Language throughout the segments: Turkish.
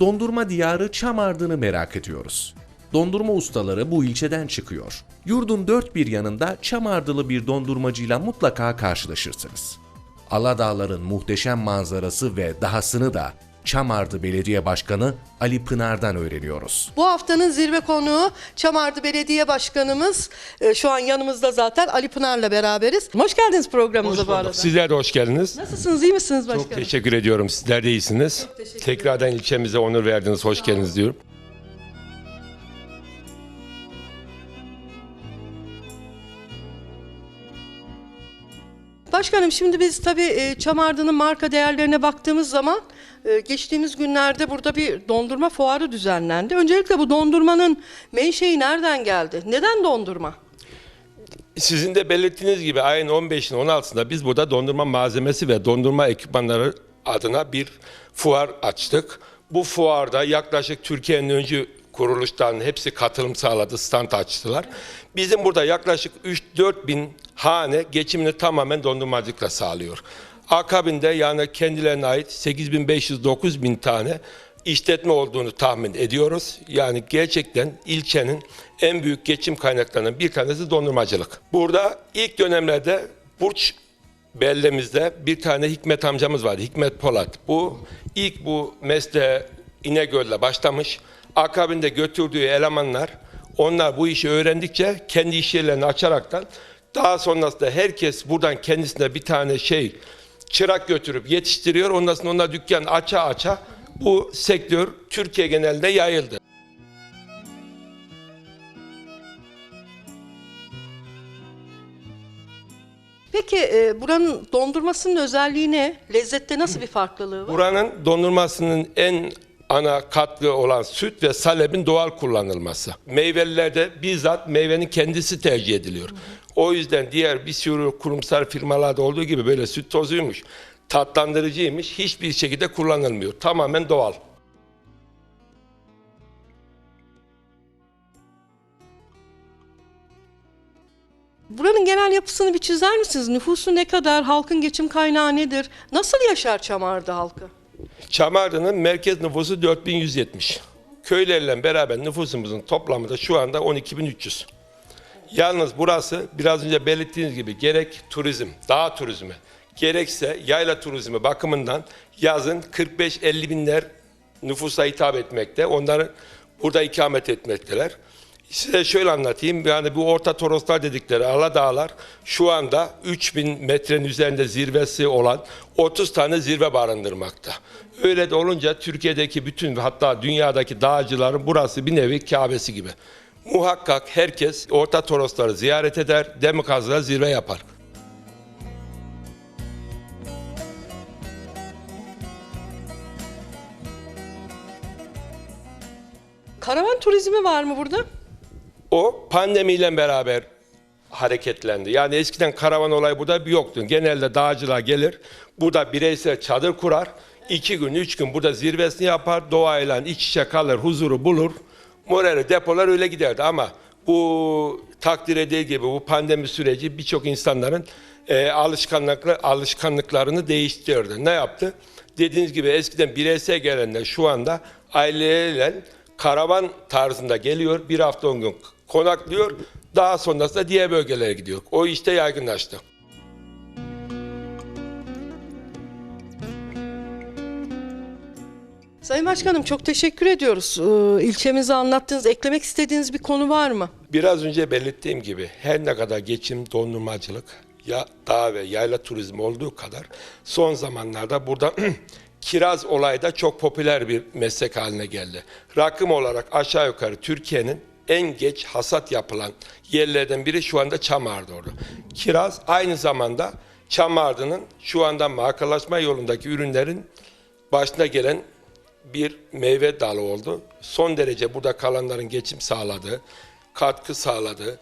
Dondurma diyarı Çamardın'ı merak ediyoruz. Dondurma ustaları bu ilçeden çıkıyor. Yurdun dört bir yanında Çamardılı bir dondurmacıyla mutlaka karşılaşırsınız. Aladağların muhteşem manzarası ve dahasını da Çamardı Belediye Başkanı Ali Pınar'dan öğreniyoruz. Bu haftanın zirve konuğu Çamardı Belediye Başkanımız. Ee, Şu an yanımızda zaten Ali Pınar'la beraberiz. Hoş geldiniz programımıza bu arada. Sizler de hoş geldiniz. Nasılsınız, iyi misiniz başkanım? Çok teşekkür ediyorum. Sizler de iyisiniz. teşekkür Tekrardan ilçemize onur verdiniz. Hoş geldiniz diyorum. Başkanım şimdi biz tabii e, Çamardı'nın marka değerlerine baktığımız zaman e, geçtiğimiz günlerde burada bir dondurma fuarı düzenlendi. Öncelikle bu dondurmanın menşei nereden geldi? Neden dondurma? Sizin de belirttiğiniz gibi ayın 15'inde 16'sında biz burada dondurma malzemesi ve dondurma ekipmanları adına bir fuar açtık. Bu fuarda yaklaşık Türkiye'nin öncü kuruluşlarının hepsi katılım sağladı, stand açtılar. Bizim burada yaklaşık 3-4 bin hane geçimini tamamen dondurmacılıkla sağlıyor. Akabinde yani kendilerine ait 8500-9000 bin tane işletme olduğunu tahmin ediyoruz. Yani gerçekten ilçenin en büyük geçim kaynaklarından bir tanesi dondurmacılık. Burada ilk dönemlerde Burç bellemizde bir tane Hikmet amcamız vardı. Hikmet Polat. Bu ilk bu mesleğe İnegöl'le başlamış. Akabinde götürdüğü elemanlar onlar bu işi öğrendikçe kendi iş yerlerini açaraktan daha sonrasında herkes buradan kendisine bir tane şey çırak götürüp yetiştiriyor. Ondan sonra onlar dükkan aça aça bu sektör Türkiye genelinde yayıldı. Peki e, buranın dondurmasının özelliği ne? Lezzette nasıl bir farklılığı var? Buranın dondurmasının en ana katkı olan süt ve salebin doğal kullanılması. Meyvelilerde bizzat meyvenin kendisi tercih ediliyor. O yüzden diğer bir sürü kurumsal firmalarda olduğu gibi böyle süt tozuymuş, tatlandırıcıymış hiçbir şekilde kullanılmıyor. Tamamen doğal. Buranın genel yapısını bir çizer misiniz? Nüfusu ne kadar? Halkın geçim kaynağı nedir? Nasıl yaşar Çamardı halkı? Çamardı'nın merkez nüfusu 4170. Köylerle beraber nüfusumuzun toplamı da şu anda 12300. Yalnız burası biraz önce belirttiğiniz gibi gerek turizm, dağ turizmi, gerekse yayla turizmi bakımından yazın 45-50 binler nüfusa hitap etmekte. Onların burada ikamet etmekteler. Size şöyle anlatayım. Yani bu Orta Toroslar dedikleri Aladağlar şu anda 3000 metrenin üzerinde zirvesi olan 30 tane zirve barındırmakta. Öyle de olunca Türkiye'deki bütün hatta dünyadaki dağcıların burası bir nevi Kabe'si gibi. Muhakkak herkes Orta Torosları ziyaret eder, Demikaz'da zirve yapar. Karavan turizmi var mı burada? O pandemiyle beraber hareketlendi. Yani eskiden karavan olayı burada yoktu. Genelde dağcılar gelir, burada bireysel çadır kurar. iki gün, üç gün burada zirvesini yapar, doğayla iç içe kalır, huzuru bulur. Morali depolar öyle giderdi ama bu takdir edildiği gibi bu pandemi süreci birçok insanların e, alışkanlıklı, alışkanlıklarını değiştirdi. Ne yaptı? Dediğiniz gibi eskiden bireysel gelenler şu anda aileleriyle karavan tarzında geliyor. Bir hafta on gün konaklıyor. Daha sonrasında diğer bölgelere gidiyor. O işte yaygınlaştı. Sayın Başkanım çok teşekkür ediyoruz. Ee, ilçemizi anlattığınız, eklemek istediğiniz bir konu var mı? Biraz önce belirttiğim gibi her ne kadar geçim dondurmacılık ya dağ ve yayla turizmi olduğu kadar son zamanlarda burada kiraz olayı da çok popüler bir meslek haline geldi. Rakım olarak aşağı yukarı Türkiye'nin en geç hasat yapılan yerlerden biri şu anda Çamağırdı orada. Kiraz aynı zamanda Çamağırdı'nın şu anda markalaşma yolundaki ürünlerin başına gelen bir meyve dalı oldu. Son derece burada kalanların geçim sağladığı, katkı sağladığı,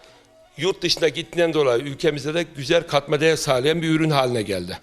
yurt dışına gittiğinden dolayı ülkemize de güzel katma değer sağlayan bir ürün haline geldi.